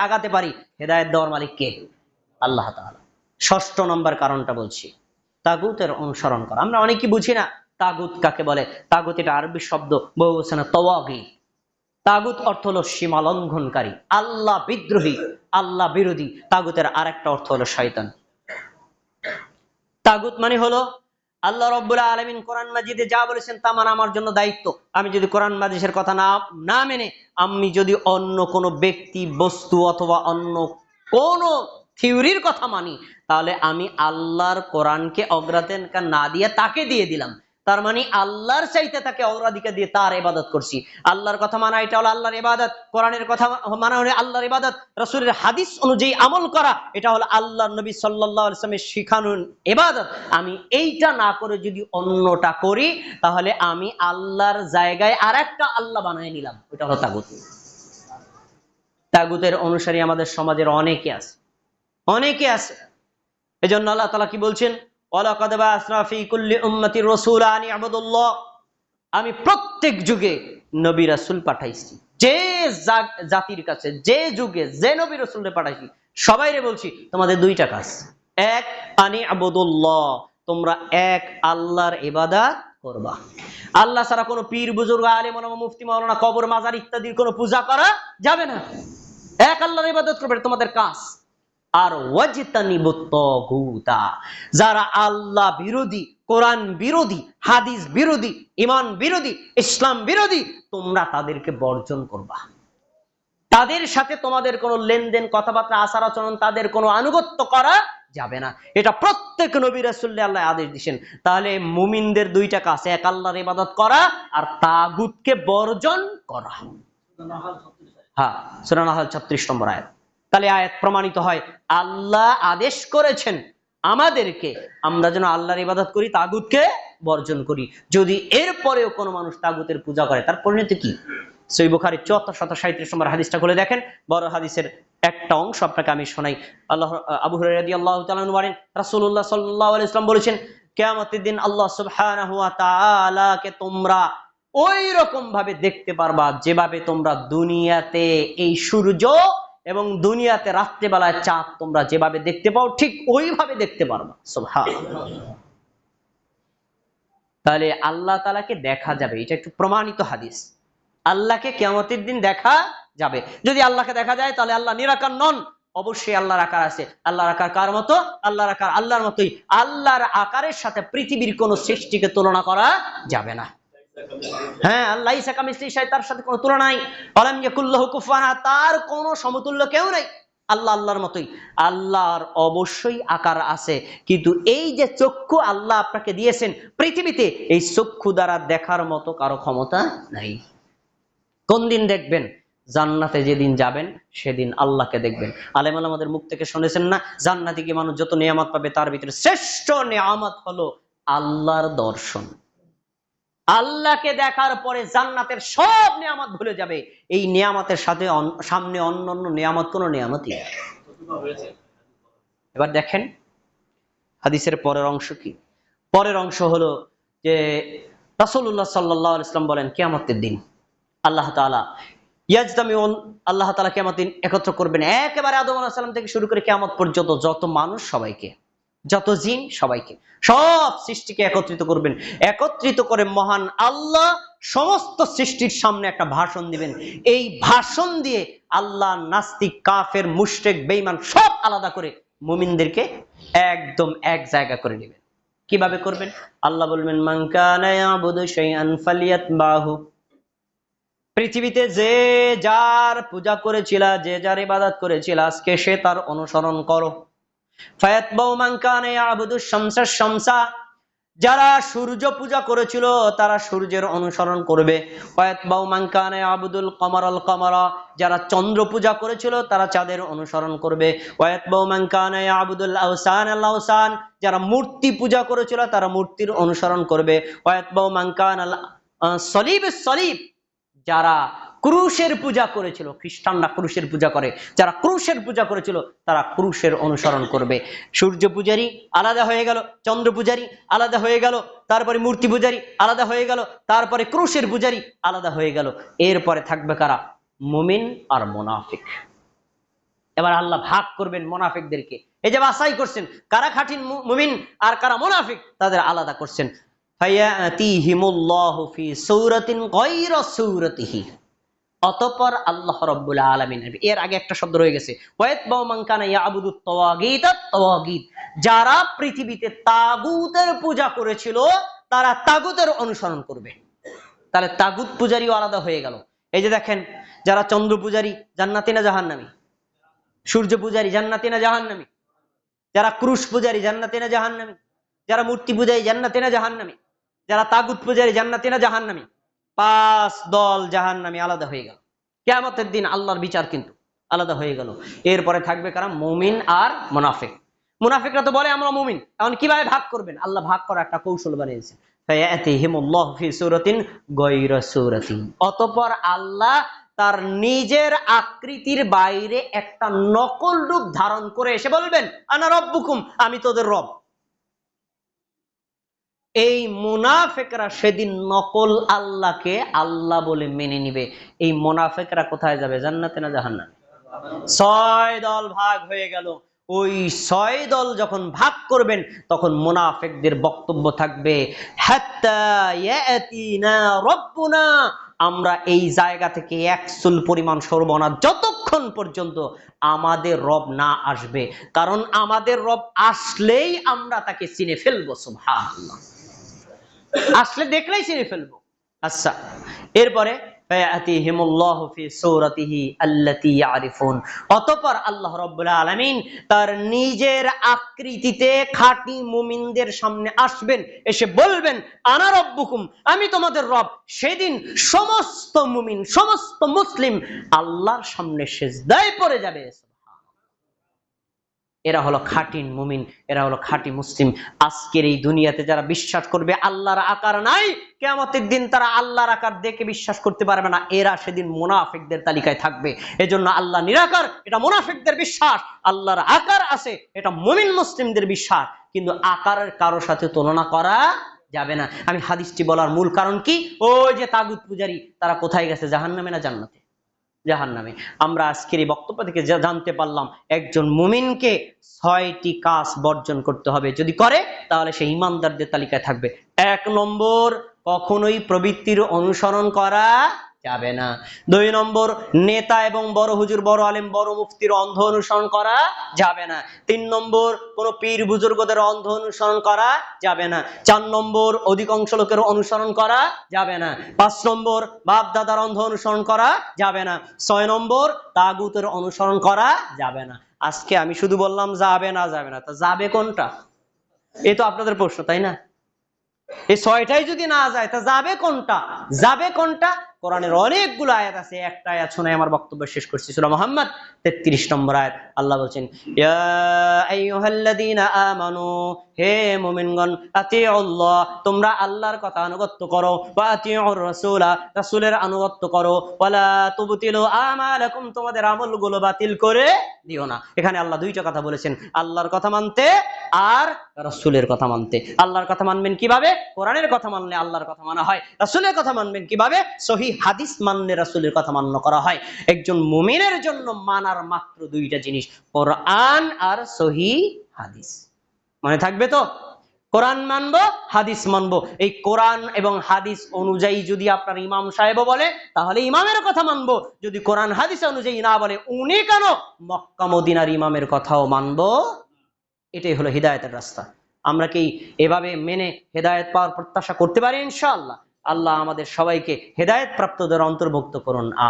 আগাতে পারি? হেদায়ত দেওয়ার মালিক কে? আল্লাহ তাআলা। ষষ্ঠ নম্বর কারণটা বলছি। তাগুতের অনুসরণ করা। আমরা অনেকে বুঝি না তাগুত কাকে বলে। তাগুত এটা আরবি শব্দ, বহু বলছে তওয়াগি। তাগুত অর্থ হলো সীমা লঙ্ঘনকারী। আল্লাহ বিদ্রোহী, আল্লাহ বিরোধী। তাগুতের আরেকটা অর্থ হলো শয়তান। তাগুত মানে হলো আল্লাহ রব্বুল আলমিন কোরআন মাজিদে যা বলেছেন তা মানে আমার জন্য দায়িত্ব। আমি যদি কোরআন মাজিদের কথা না না মেনে, আমি যদি অন্য কোনো ব্যক্তি, বস্তু অথবা অন্য কোন থিওরির কথা মানি, তাহলে আমি আল্লাহর কোরআনকে অগ্রাধিকার না দিয়ে তাকে দিয়ে দিলাম। তার মানে আল্লাহর চাইতে তাকে অগ্রাধিকার দিয়ে তার ইবাদত করছি। আল্লাহর কথা মানা, এটা হলো আল্লাহর ইবাদত। কোরআনের কথা মানা হলো আল্লাহর ইবাদত। রসুলের হাদিস অনুযায়ী আমল করা, এটা হলো আল্লাহ নবী সাল্লাহ ইসলামের শিখানোর ইবাদত। আমি এইটা না করে যদি অন্যটা করি, তাহলে আমি আল্লাহর জায়গায় আর একটা আল্লাহ বানিয়ে নিলাম। এটা হলো তাগুত। তাগুতের অনুসারী আমাদের সমাজের অনেকে আছে। অনেকে আছে। এজন্য আল্লাহ তালা কি বলছেন? আমি প্রত্যেক যুগে নবী রাসূল পাঠাইছি। যে জাতির কাছে, যে যুগে, যে নবী রাসূলকে পাঠাইছি, সবাইরে বলছি, তোমাদের দুইটা কাজ। এক, আনি আবুদুল্লাহ তোমরা এক আল্লাহর ইবাদত করবা। আল্লাহ ছাড়া কোনো পীর, বুজুর্গ, আলেম, ওলামা, মুফতি, মাওলানা, কবর, মাজার ইত্যাদির কোনো পূজা করা যাবে না। এক আল্লাহর ইবাদত করবে তোমাদের কাজ। আর ওয়াজিতানিবুত্তাগুতা যারা আল্লাহ বিরোধী, কোরআন বিরোধী, হাদিস বিরোধী ইমান বিরোধী, ইসলাম বিরোধী, তোমরা তাদেরকে বর্জন করবা। তাদের সাথে তোমাদের কোনো লেনদেন, কথাবার্তা, আচার আচরণ, তাদের কোনো আনুগত্য করা যাবে না। এটা প্রত্যেক নবী রাসূলুল্লাহ আল্লাহ আদেশ দিয়েছেন। তাহলে মুমিনদের দুইটা কাজ, এক আল্লাহর ইবাদত করা আর তাগুতকে বর্জন করা। হ্যাঁ সুরা নাহাল ছত্রিশ নম্বর আয়াত। তাহলে আয়াত প্রমাণিত হয়, আল্লাহ আদেশ করেছেন আমাদেরকে আমরা যেন আল্লাহর ইবাদত করি, তাগুতকে বর্জন করি। যদি এর পরেও কোনো মানুষ তাগুতের পূজা করে, তার পরিণতি কি? সই বুখারি চুয়াত্তর শত সাঁত্রিশ নম্বর হাদিসটা খুলে দেখেন। বড় হাদিসের একটা অংশ আপনাকে আমি শোনাই। আল্লাহ, আবু আল্লাহ বলেন, রাসূলুল্লাহ সাল্লাল্লাহু আলাইহি ওয়াসাল্লাম বলেছেন, কিয়ামতের দিন আল্লাহ তোমরা ওই রকম ভাবে দেখতে পারবা, যেভাবে তোমরা দুনিয়াতে এই সূর্য এবং দুনিয়াতে রাত্রেবেলায় চাঁদ তোমরা যেভাবে দেখতে পাও, ঠিক ওইভাবে দেখতে পারবা তাহলে আল্লাহ তালাকে দেখা যাবে, এটা একটু প্রমাণিত হাদিস। আল্লাহকে কেমতের দিন দেখা যাবে। যদি আল্লাহকে দেখা যায়, তাহলে আল্লাহ নিরাকার নন। অবশ্যই আল্লাহর আকার আছে। আল্লাহর আকার কার মতো? আল্লাহর আকার আল্লাহর মতোই। আল্লাহর আকারের সাথে পৃথিবীর কোন সৃষ্টিকে তুলনা করা যাবে না। হ্যাঁ আল্লাহ ইসাকা মিস্ত্রি তার সাথে কোনো তুলনা নাই। অলাম ইয়াকুল্লাহু কুফুয়ানা তার কোনো সমতুল্য কেউ নাই। আল্লাহ আল্লাহর মতোই। আল্লাহর অবশ্যই আকার আছে, কিন্তু এই যে চক্ষু আল্লাহ আপনাকে দিয়েছেন পৃথিবীতে, এই চক্ষু দ্বারা দেখার মতো কারও ক্ষমতা নাই। কোন দিন দেখবেন? জান্নাতে যেদিন যাবেন, সেদিন আল্লাহকে দেখবেন। আলেম আমাদের মুখ থেকে শুনেছেন না? জান্নাতি কি মানুষ যত নিয়ামত পাবে, তার ভিতরে শ্রেষ্ঠ নিয়ামত হলো আল্লাহর দর্শন। আল্লাহকে দেখার পরে জান্নাতের সব নিয়ামত ভুলে যাবে। এই নিয়ামতের সাথে সামনে অন্য অন্য নিয়ামত, কোনো নিয়ামতই এবার দেখেন, হাদিসের পরের অংশ কি? পরের অংশ হলো যে রাসূলুল্লাহ সাল্লাহ ইসলাম বলেন, কেয়ামতের দিন। আল্লাহ তাআলা ইয়াজদামিউন আল্লাহ তাআলা কিয়ামত দিন একত্র করবেন। একেবারে আদম আলাইহিস সালাম থেকে শুরু করে কিয়ামত পর্যন্ত যত মানুষ সবাইকে। যত জিন সবাইকে, সব সৃষ্টিকে একত্রিত করবেন। একত্রিত করে মহান আল্লাহ সমস্ত সৃষ্টির সামনে একটা ভাষণ দিবেন। এই ভাষণ দিয়ে আল্লাহ নাস্তিক, কাফের, মুশরিক, বেঈমান সব আলাদা করে মুমিনদেরকে একদম এক জায়গা করে নেবেন। কীভাবে করবেন? আল্লাহ বলবেন ফালিয়াতবাহু। পৃথিবীতে যে যার পূজা করেছিল, যে যার ইবাদত করেছিল, আজকে সে তার অনুসরণ করো। যারা সূর্য পূজা করেছিল, তারা সূর্যের অনুসরণ করবে। মান কানা ইয়াবুদুল কমারা যারা চন্দ্র পূজা করেছিল, তারা চাঁদের অনুসরণ করবে। ওয়াতবাউ মান কানা ইয়াবুদুল আওসান আল যারা মূর্তি পূজা করেছিল, তারা মূর্তির অনুসরণ করবে। ওয়াতবাউ মান কানা সলিব সলিব। যারা ক্রুশের পূজা করেছিল, খ্রিস্টানরা ক্রুশের পূজা করে, যারা ক্রুশের পূজা করেছিল, তারা ক্রুশের অনুসরণ করবে। সূর্য পূজারি আলাদা হয়ে গেল, চন্দ্র পূজারি আলাদা হয়ে গেল, তারপরে মূর্তি পূজারি আলাদা হয়ে গেল, তারপরে ক্রুশের পূজারি আলাদা হয়ে গেল। এরপরে থাকবে কারা? মুমিন আর মোনাফিক। এবার আল্লাহ ভাগ করবেন মোনাফিকদেরকে। এই যে বাছাই করছেন, কারা খাটিন মুমিন আর কারা মোনাফিক, তাদের আলাদা করছেন। অতঃপর আল্লাহ রব্বুল আলামিন এর আগে একটা শব্দ রয়ে গেছে যারা পৃথিবীতে তাগুতের পূজা করেছিল, তারা তাগুতের অনুসরণ করবে। তাহলে তাগুত পূজারিও আলাদা হয়ে গেল। এই যে দেখেন, যারা চন্দ্র পূজারী, জান্নাতি না জাহান্নামী? সূর্য পূজারী, জান্নাতি না জাহান্নামী? যারা ক্রুশ পূজারী, জান্নাতি না জাহান্নামী? যারা মূর্তি পূজারি, জান্নাতি না জাহান্নামী? যারা তাগুত পূজারি জান্নাতি না জাহান্নামী? পাঁচ দল জাহান্নামী আলাদা হয়ে গেল। কেয়ামতের দিন আল্লাহর বিচার কিন্তু আলাদা হয়ে গেল। এরপরে থাকবে কারা? মুমিন আর মুনাফিক। মুনাফিকরা তো বলে, আমরা মুমিন। এখন কীভাবে ভাগ করবেন? আল্লাহ ভাগ করার একটা কৌশল বানিয়েছে। অতঃপর আল্লাহ তার নিজের আকৃতির বাইরে একটা নকল রূপ ধারণ করে এসে বলবেন, আনা রব্বুকুম, আমি তোদের রব। এই মুনাফেকরা সেদিন নকল আল্লাহকে আল্লাহ বলে মেনে নিবে। এই মুনাফেকরা কোথায় যাবে, জান্নাতে না জাহান্নামে? ছয় দল ভাগ হয়ে গেল। ওই ছয় দল যখন ভাগ করবেন, তখন মুনাফেকদের বক্তব্য থাকবে আমরা এই জায়গা থেকে এক চুল পরিমাণ সরব না, যতক্ষণ পর্যন্ত আমাদের রব না আসবে। কারণ আমাদের রব আসলেই আমরা তাকে চিনে ফেলব, সুবহানাল্লাহ। আসলে দেখলেই চিনে ফেলব। আচ্ছা এরপরে নিজের আকৃতিতে খাঁটি মুমিনদের সামনে আসবেন, এসে বলবেন আমি তোমাদের রব। সেদিন সমস্ত মুমিন, সমস্ত মুসলিম আল্লাহর সামনে সেজদায় পড়ে যাবে। এরা হলো খাঁটি মুমিন, এরা হলো খাঁটি মুসলিম। আজকের এই দুনিয়াতে যারা বিশ্বাস করবে আল্লাহর আকার নাই, কেয়ামতের দিন তারা আল্লাহর আকার দেখে বিশ্বাস করতে পারবে না। এরা সেদিন মুনাফিকদের তালিকায় থাকবে। এজন্য আল্লাহ নিরাকার, এটা মুনাফিকদের বিশ্বাস। আল্লাহর আকার আছে, এটা মুমিন মুসলিমদের বিশ্বাস। কিন্তু আকারের কারোর সাথে তুলনা করা যাবে না। আমি হাদিসটি বলার মূল কারণ কি? ওই যে তাগুত পূজারি, তারা কোথায় গেছে, জাহান্নামে না জান্নাতে? জাহান নামে আমরা আজকের এই বক্তব্য থেকে যা জানতে পারলাম, একজন মুমিনকে ছয়টি কাজ বর্জন করতে হবে। যদি করে, তাহলে সে ইমানদারদের তালিকায় থাকবে। এক নম্বর, কখনোই প্রবৃত্তির অনুসরণ করা যাবে না। দুই নম্বর, নেতা এবং বড় হুজুর, বড় আলেম, বড় মুফতির অন্ধ অনুসরণ করা যাবে না। তিন নম্বর, কোন পীর বুজুর্গদের অন্ধ অনুসরণ করা যাবে না। চার নম্বর, অধিকাংশ লোকের অনুসরণ করা যাবে না। পাঁচ নম্বর বাপ দাদার অন্ধ অনুসরণ করা যাবে না। ছয় নম্বর, তাগুতের অনুসরণ করা যাবে না। আজকে আমি শুধু বললাম, যাবে না যাবে না। তা যাবে কোনটা? এ তো আপনাদের প্রশ্ন, তাই না? এই ছয়টাই যদি না যায়, তা যাবে কোনটা? যাবে কোনটা? কোরআনের অনেকগুলো আয়াত আছে, একটা আয়াত শুনে আমার বক্তব্য শেষ করছি, সূরা মুহাম্মদ 33 নম্বর আয়াত। আল্লাহ বলছেন আমানু, হে মুমিনগণ, আতিউল্লাহ, তোমরা আল্লাহর কথা আনুগত্য করো আতিউর রাসূলা আনুগত্য করো তোমাদের আমলগুলো বাতিল করে দিও না। এখানে আল্লাহ দুইটা কথা বলেছেন, আল্লাহর কথা মানতে আর রাসূলের কথা মানতে। আল্লাহর কথা মানবেন কীভাবে? কোরআনের কথা মানলে আল্লাহর কথা মানা হয়, রসুলের কথা মানবেন কীভাবে? সহি হাদিস মানলে রাসূলের কথা মান্য করা হয়। একজন মুমিনের জন্য মানার মাত্র দুইটা জিনিস, কোরআন আর সহি হাদিস। মনে থাকবে তো? কোরআন মানবো, হাদিস মানবো। এই কোরআন এবং হাদিস অনুযায়ী যদি আপনার ইমাম সাহেব বলে, তাহলে ইমামের কথা মানবো। যদি কোরআন, হাদিস অনুযায়ী না বলে, উনি কেন মক্কা মদিনার ইমামের কথাও মানব? এটাই হলো হৃদায়তের রাস্তা। আমরা কি এভাবে মেনে হেদায়েত পাওয়ার প্রত্যাশা করতে পারি ইনশাআল্লাহ? আল্লাহ আমাদের সবাইকে হেদায়ত প্রাপ্তদের অন্তর্ভুক্ত করুন